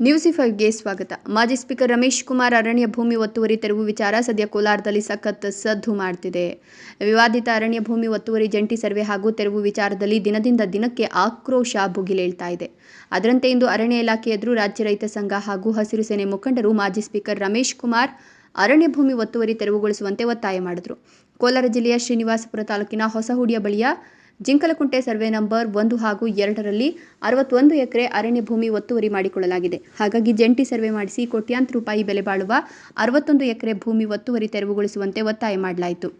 News ಫೈವ್ಗೆ ಸ್ವಾಗತ. ಮಾಜಿ speaker Ramesh Kumar ಅರಣ್ಯ ಭೂಮಿ ಒತ್ತುವರಿ ತೆರವು ವಿಚಾರ ಸದ್ಯ ಕೋಲಾರದಲ್ಲಿ ಸಖತ್ ಸದ್ದು ಮಾಡ್ತಿದೆ. ವಿವಾದಿತ ಅರಣ್ಯ ಭೂಮಿ ಒತ್ತುವರಿ ಜಂಟಿ ಸರ್ವೆ ಹಾಗೂ ತೆರವು ವಿಚಾರದಲ್ಲಿ ದಿನದಿಂದ ದಿನಕ್ಕೆ ಆಕ್ರೋಶ ಭುಗಿಲೇಳ್ತಾ ಇದೆ. ಅದರಂತೆ ಇಂದು ಅರಣ್ಯ ಇಲಾಖೆ ಎದುರು ರಾಜ್ಯ ರೈತ ಸಂಘ ಹಾಗೂ ಹಸಿರು ಸೇನೆ ಮುಖಂಡರು ಮಾಜಿ ಸ್ಪೀಕರ್ ರಮೇಶ್ ಕುಮಾರ್ ಅರಣ್ಯ ಭೂಮಿ ಒತ್ತುವರಿ ತೆರವುಗೊಳಿಸುವಂತೆ ಒತ್ತಾಯ ಮಾಡಿದರು. ಕೋಲಾರ ಜಿಲ್ಲೆಯ ಶ್ರೀನಿವಾಸಪುರ ತಾಲೂಕಿನ ಹೊಸಹುಡಿಯ ಬಳಿಯ ಜಿಂಕಲಕುಂಟೆ ಸರ್ವೆ ನಂಬರ್ ಒಂದು ಹಾಗೂ ಎರಡರಲ್ಲಿ ಅರವತ್ತೊಂದು ಎಕರೆ ಅರಣ್ಯ ಭೂಮಿ ಒತ್ತುವರಿ ಮಾಡಿಕೊಳ್ಳಲಾಗಿದೆ. ಹಾಗಾಗಿ ಜಂಟಿ ಸರ್ವೆ ಮಾಡಿಸಿ ಕೋಟ್ಯಾಂತರ ರೂಪಾಯಿ ಬೆಲೆ ಬಾಳುವ ಅರವತ್ತೊಂದು ಎಕರೆ ಭೂಮಿ ಒತ್ತುವರಿ ತೆರವುಗೊಳಿಸುವಂತೆ ಒತ್ತಾಯ ಮಾಡಲಾಯಿತು.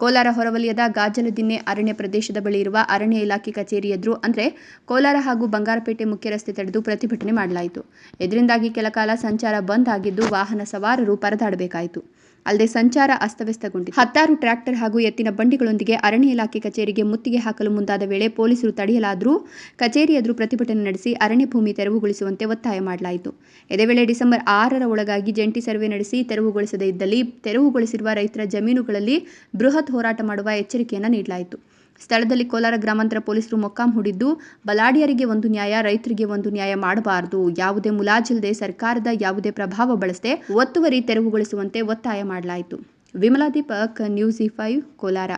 ಕೋಲಾರ ಹೊರವಲಯದ ಗಾಜಲದಿನ್ನೆ ಅರಣ್ಯ ಪ್ರದೇಶದ ಬಳಿ ಇರುವ ಅರಣ್ಯ ಇಲಾಖೆ ಕಚೇರಿ ಎದುರು, ಅಂದರೆ ಕೋಲಾರ ಹಾಗೂ ಬಂಗಾರಪೇಟೆ ಮುಖ್ಯ ರಸ್ತೆ ತಡೆದು ಪ್ರತಿಭಟನೆ ಮಾಡಲಾಯಿತು. ಇದರಿಂದಾಗಿ ಕೆಲಕಾಲ ಸಂಚಾರ ಬಂದ್ ಆಗಿದ್ದು ವಾಹನ ಸವಾರರು ಪರದಾಡಬೇಕಾಯಿತು. ಅಲ್ಲದೆ ಸಂಚಾರ ಅಸ್ತವ್ಯಸ್ತಗೊಂಡಿದೆ ಹತ್ತಾರು ಟ್ರ್ಯಾಕ್ಟರ್ ಹಾಗೂ ಎತ್ತಿನ ಬಂಡಿಗಳೊಂದಿಗೆ ಅರಣ್ಯ ಇಲಾಖೆ ಕಚೇರಿಗೆ ಮುತ್ತಿಗೆ ಹಾಕಲು ಮುಂದಾದ ವೇಳೆ ಪೊಲೀಸರು ತಡೆಯಲಾದರೂ ಕಚೇರಿ ಎದುರು ಪ್ರತಿಭಟನೆ ನಡೆಸಿ ಅರಣ್ಯ ಭೂಮಿ ತೆರವುಗೊಳಿಸುವಂತೆ ಒತ್ತಾಯ ಮಾಡಲಾಯಿತು. ಇದೇ ವೇಳೆ ಡಿಸೆಂಬರ್ ಆರರ ಒಳಗಾಗಿ ಜಂಟಿ ಸರ್ವೆ ನಡೆಸಿ ತೆರವುಗೊಳಿಸದೇ ಇದ್ದಲ್ಲಿ ತೆರವುಗೊಳಿಸಿರುವ ರೈತರ ಜಮೀನುಗಳಲ್ಲಿ ಬೃಹತ್ ಹೋರಾಟ ಮಾಡುವ ಎಚ್ಚರಿಕೆಯನ್ನು ನೀಡಲಾಯಿತು. ಸ್ಥಳದಲ್ಲಿ ಕೋಲಾರ ಗ್ರಾಮಾಂತರ ಪೊಲೀಸರು ಮೊಕ್ಕಾಂ ಹೂಡಿದ್ದು, ಬಲಾಢ್ಯರಿಗೆ ಒಂದು ನ್ಯಾಯ, ರೈತರಿಗೆ ಒಂದು ನ್ಯಾಯ ಮಾಡಬಾರದು. ಯಾವುದೇ ಮುಲಾಜಿಲ್ಲದೆ ಸರ್ಕಾರದ ಯಾವುದೇ ಪ್ರಭಾವ ಬಳಸದೆ ಒತ್ತುವರಿ ತೆರವುಗೊಳಿಸುವಂತೆ ಒತ್ತಾಯ ಮಾಡಲಾಯಿತು. Vimala Deepak, news E five, Kolar.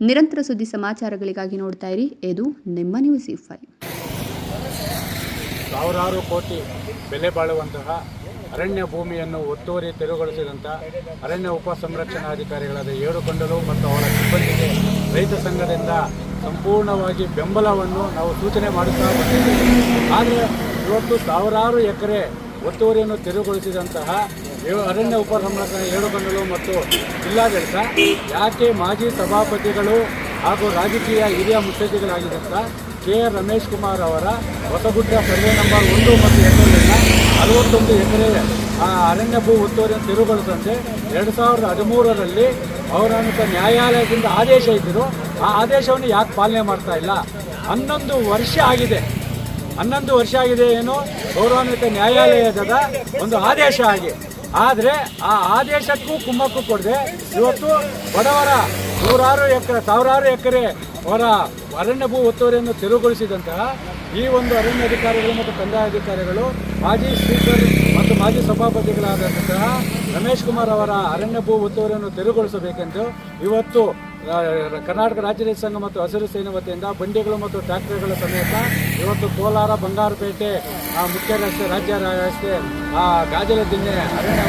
ನಿರಂತರ ಸುದ್ದಿ ಸಮಾಚಾರಗಳಿಗಾಗಿ ನೋಡ್ತಾ ಇರಿ. ಇದು ನಿಮ್ಮ ನ್ಯೂಸ್ ಇ ಫೈವ್. ಸಾವಿರಾರು ಕೋಟಿ ಬೆಲೆ ಬಾಳುವಂತಹ ಅರಣ್ಯ ಭೂಮಿಯನ್ನು ಒತ್ತುವರಿ ತೆರವುಗೊಳಿಸಿದಂಥ ಅರಣ್ಯ ಉಪ ಸಂರಕ್ಷಣಾಧಿಕಾರಿಗಳಾದ ಏಳು ಕಂಡಲು ಮತ್ತು ಅವರ ಸಿಬ್ಬಂದಿಗೆ ರೈತ ಸಂಘದಿಂದ ಸಂಪೂರ್ಣವಾಗಿ ಬೆಂಬಲವನ್ನು ನಾವು ಸೂಚನೆ ಮಾಡುತ್ತಾ ಬಂದಿದ್ದೇವೆ. ಆದರೆ ಇವತ್ತು ಸಾವಿರಾರು ಎಕರೆ ಒತ್ತುವರಿಯನ್ನು ತೆರವುಗೊಳಿಸಿದಂತಹ ಅರಣ್ಯ ಉಪ ಸಂರಕ್ಷಣೆ ಏಳು ಕಂಡಲು ಮತ್ತು ಜಿಲ್ಲಾಡಳಿತ, ಯಾಕೆ ಮಾಜಿ ಸಭಾಪತಿಗಳು ಹಾಗೂ ರಾಜಕೀಯ ಹಿರಿಯ ಮುತ್ಸದ್ದಿಗಳಾಗಿದ್ದಂಥ ಕೆ ಆರ್ ರಮೇಶ್ ಕುಮಾರ್ ಅವರ ಹೊಸಗುಡ್ಡ ಸರ್ವೆ ನಂಬರ್ ಒಂದು ಮತ್ತು ಎರಡರಿಂದ ಅರವತ್ತೊಂದು ಎಕರೆ ಅರಣ್ಯ ಭೂ ಒತ್ತುವರಿಯನ್ನು ತೆರವುಗೊಳಿಸಂತೆ ಎರಡು ಸಾವಿರದ ಹದಿಮೂರರಲ್ಲಿ ಅವರನ್ನು ನ್ಯಾಯಾಲಯದಿಂದ ಆದೇಶ ಇದ್ದರು ಆ ಆದೇಶವನ್ನು ಯಾಕೆ ಪಾಲನೆ ಮಾಡ್ತಾ ಇಲ್ಲ? ಹನ್ನೊಂದು ವರ್ಷ ಆಗಿದೆ. ಹನ್ನೊಂದು ವರ್ಷ ಆಗಿದೆ ಏನು? ಗೌರವಾನ್ವಿತ ನ್ಯಾಯಾಲಯದ ಒಂದು ಆದೇಶ ಆಗಿ ಆದರೆ ಆ ಆದೇಶಕ್ಕೂ ಕುಮ್ಮಕ್ಕು ಕೊಡದೆ. ಇವತ್ತು ಬಡವರ ನೂರಾರು ಎಕರೆ, ಸಾವಿರಾರು ಎಕರೆ ಅವರ ಅರಣ್ಯ ಭೂ ಒತ್ತುವರಿಯನ್ನು ತೆರವುಗೊಳಿಸಿದಂತಹ ಈ ಒಂದು ಅರಣ್ಯ ಅಧಿಕಾರಿಗಳು ಮತ್ತು ಕಂದಾಯ ಅಧಿಕಾರಿಗಳು, ಮಾಜಿ ಸ್ಪೀಕರ್ ಮತ್ತು ಮಾಜಿ ಸಭಾಪತಿಗಳಾದಂತಹ ರಮೇಶ್ ಕುಮಾರ್ ಅವರ ಅರಣ್ಯ ಭೂ ಒತ್ತುವರಿಯನ್ನು ತೆರವುಗೊಳಿಸಬೇಕೆಂದು ಇವತ್ತು ಕರ್ನಾಟಕ ರಾಜ್ಯ ರೈತ ಸಂಘ ಮತ್ತು ಹಸಿರು ಸೇನೆ ವತಿಯಿಂದ ಬಂಡಿಗಳು ಮತ್ತು ಟ್ರ್ಯಾಕ್ಟರ್ಗಳ ಸಮೇತ ಇವತ್ತು ಕೋಲಾರ ಬಂಗಾರಪೇಟೆ ಮುಖ್ಯ ರಸ್ತೆ, ರಾಜ್ಯ ರಸ್ತೆ, ಆ ಗಾಜಲ ದಿನ್ನೆ ಅರಣ್ಯ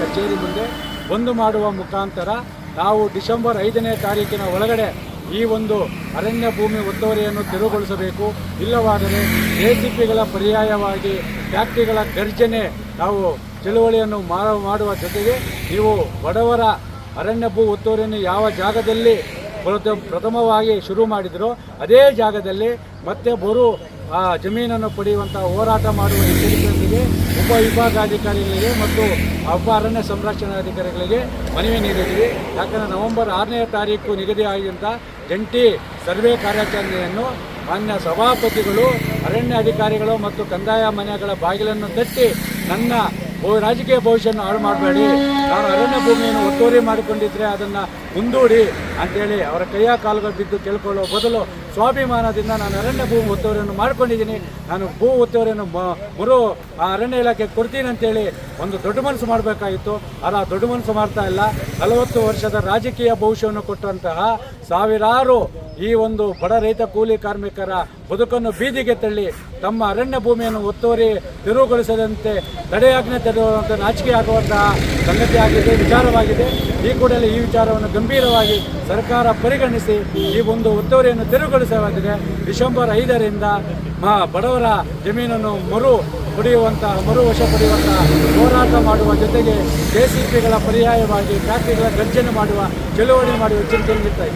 ಕಚೇರಿ ಮುಂದೆ ಬಂದು ಮಾಡುವ ಮುಖಾಂತರ ನಾವು ಡಿಸೆಂಬರ್ ಐದನೇ ತಾರೀಕಿನ ಒಳಗಡೆ ಈ ಒಂದು ಅರಣ್ಯ ಭೂಮಿ ಒತ್ತುವರಿಯನ್ನು ತೆರವುಗೊಳಿಸಬೇಕು. ಇಲ್ಲವಾದರೆ ಎ ಪರ್ಯಾಯವಾಗಿ ಫ್ಯಾಕ್ಟ್ರಿಗಳ ಗರ್ಜನೆ ನಾವು ಚಳುವಳಿಯನ್ನು ಮಾಡುವ ಜೊತೆಗೆ ನೀವು ಬಡವರ ಅರಣ್ಯ ಭೂ ಒತ್ತುವರಿಯನ್ನು ಯಾವ ಜಾಗದಲ್ಲಿ ಪ್ರಥ- ಪ್ರಥಮವಾಗಿ ಶುರು ಮಾಡಿದರೋ ಅದೇ ಜಾಗದಲ್ಲಿ ಮತ್ತೆ ಬರು, ಆ, ಜಮೀನನ್ನು ಪಡೆಯುವಂಥ ಹೋರಾಟ ಮಾಡುವ ಎಚ್ಚರಿಕೆಯೊಂದಿಗೆ ಉಪ ವಿಭಾಗಾಧಿಕಾರಿಗಳಿಗೆ ಮತ್ತು ಹಬ್ಬ ಅರಣ್ಯ ಸಂರಕ್ಷಣಾಧಿಕಾರಿಗಳಿಗೆ ಮನವಿ ನೀಡಿದ್ದೀವಿ. ಯಾಕಂದರೆ ನವೆಂಬರ್ ಆರನೇ ತಾರೀಕು ನಿಗದಿಯಾಗಿದ್ದಂಥ ಜಂಟಿ ಸರ್ವೆ ಕಾರ್ಯಾಚರಣೆಯನ್ನು ಮಾನ್ಯ ಸಭಾಪತಿಗಳು, ಅರಣ್ಯ ಅಧಿಕಾರಿಗಳು ಮತ್ತು ಕಂದಾಯ ಮನೆಗಳ ಬಾಗಿಲನ್ನು ತಟ್ಟಿ ನನ್ನ ರಾಜಕೀಯ ಭವಿಷ್ಯವನ್ನು ಹಾಳು ಮಾಡಬೇಡಿ. ನಾನು ಅರಣ್ಯ ಭೂಮಿಯನ್ನು ಒತ್ತುವರಿ ಮಾಡಿಕೊಂಡಿದ್ರೆ ಅದನ್ನು ಮುಂದೂಡಿ ಅಂತೇಳಿ ಅವರ ಕೈಯ ಕಾಲುಗಳು ಬಿದ್ದು ಕೇಳ್ಕೊಳ್ಳೋ ಬದಲು ಸ್ವಾಭಿಮಾನದಿಂದ ನಾನು ಅರಣ್ಯ ಭೂಮಿ ಒತ್ತುವರಿಯನ್ನು ಮಾಡ್ಕೊಂಡಿದ್ದೀನಿ. ನಾನು ಭೂ ಒತ್ತುವರಿಯನ್ನು ಮರು ಆ ಅರಣ್ಯ ಇಲಾಖೆಗೆ ಕೊಡ್ತೀನಿ ಅಂತೇಳಿ ಒಂದು ದೊಡ್ಡ ಮನಸ್ಸು ಮಾಡಬೇಕಾಗಿತ್ತು. ಆದರೆ ಆ ದೊಡ್ಡ ಮನಸ್ಸು ಮಾಡ್ತಾ ಇಲ್ಲ. ನಲವತ್ತು ವರ್ಷದ ರಾಜಕೀಯ ಭವಿಷ್ಯವನ್ನು ಕೊಟ್ಟಂತಹ ಸಾವಿರಾರು ಈ ಒಂದು ಬಡ ರೈತ ಕೂಲಿ ಕಾರ್ಮಿಕರ ಬದುಕನ್ನು ಬೀದಿಗೆ ತಳ್ಳಿ ತಮ್ಮ ಅರಣ್ಯ ಭೂಮಿಯನ್ನು ಒತ್ತುವರಿ ತೆರವುಗೊಳಿಸದಂತೆ ತಡೆಯಾಜ್ಞೆ ತೆರವುವಂತ ನಾಚಿಕೆ ಆಗುವಂತಹ ಸಂಗತಿ ಆಗಿದೆ, ವಿಚಾರವಾಗಿದೆ. ಈ ಕೂಡಲೇ ಈ ವಿಚಾರವನ್ನು ಗಂಭೀರವಾಗಿ ಸರ್ಕಾರ ಪರಿಗಣಿಸಿ ಈ ಒಂದು ಒತ್ತುವರಿಯನ್ನು ತೆರವುಗೊಳಿಸಲಾಗಿದೆ. ಡಿಸೆಂಬರ್ ಐದರಿಂದ ಬಡವರ ಜಮೀನನ್ನು ಮರು ಪಡೆಯುವಂತಹ, ಮರು ವಶ ಪಡೆಯುವಂತಹ ಹೋರಾಟ ಮಾಡುವ ಜೊತೆಗೆ ಜೆ ಸಿ ಪಿಗಳ ಪರ್ಯಾಯವಾಗಿ ಫ್ಯಾಕ್ಟರಿಗಳ ಗರ್ಜನೆ ಮಾಡುವ, ಚಳುವಳಿ ಮಾಡುವ ಇದೆ.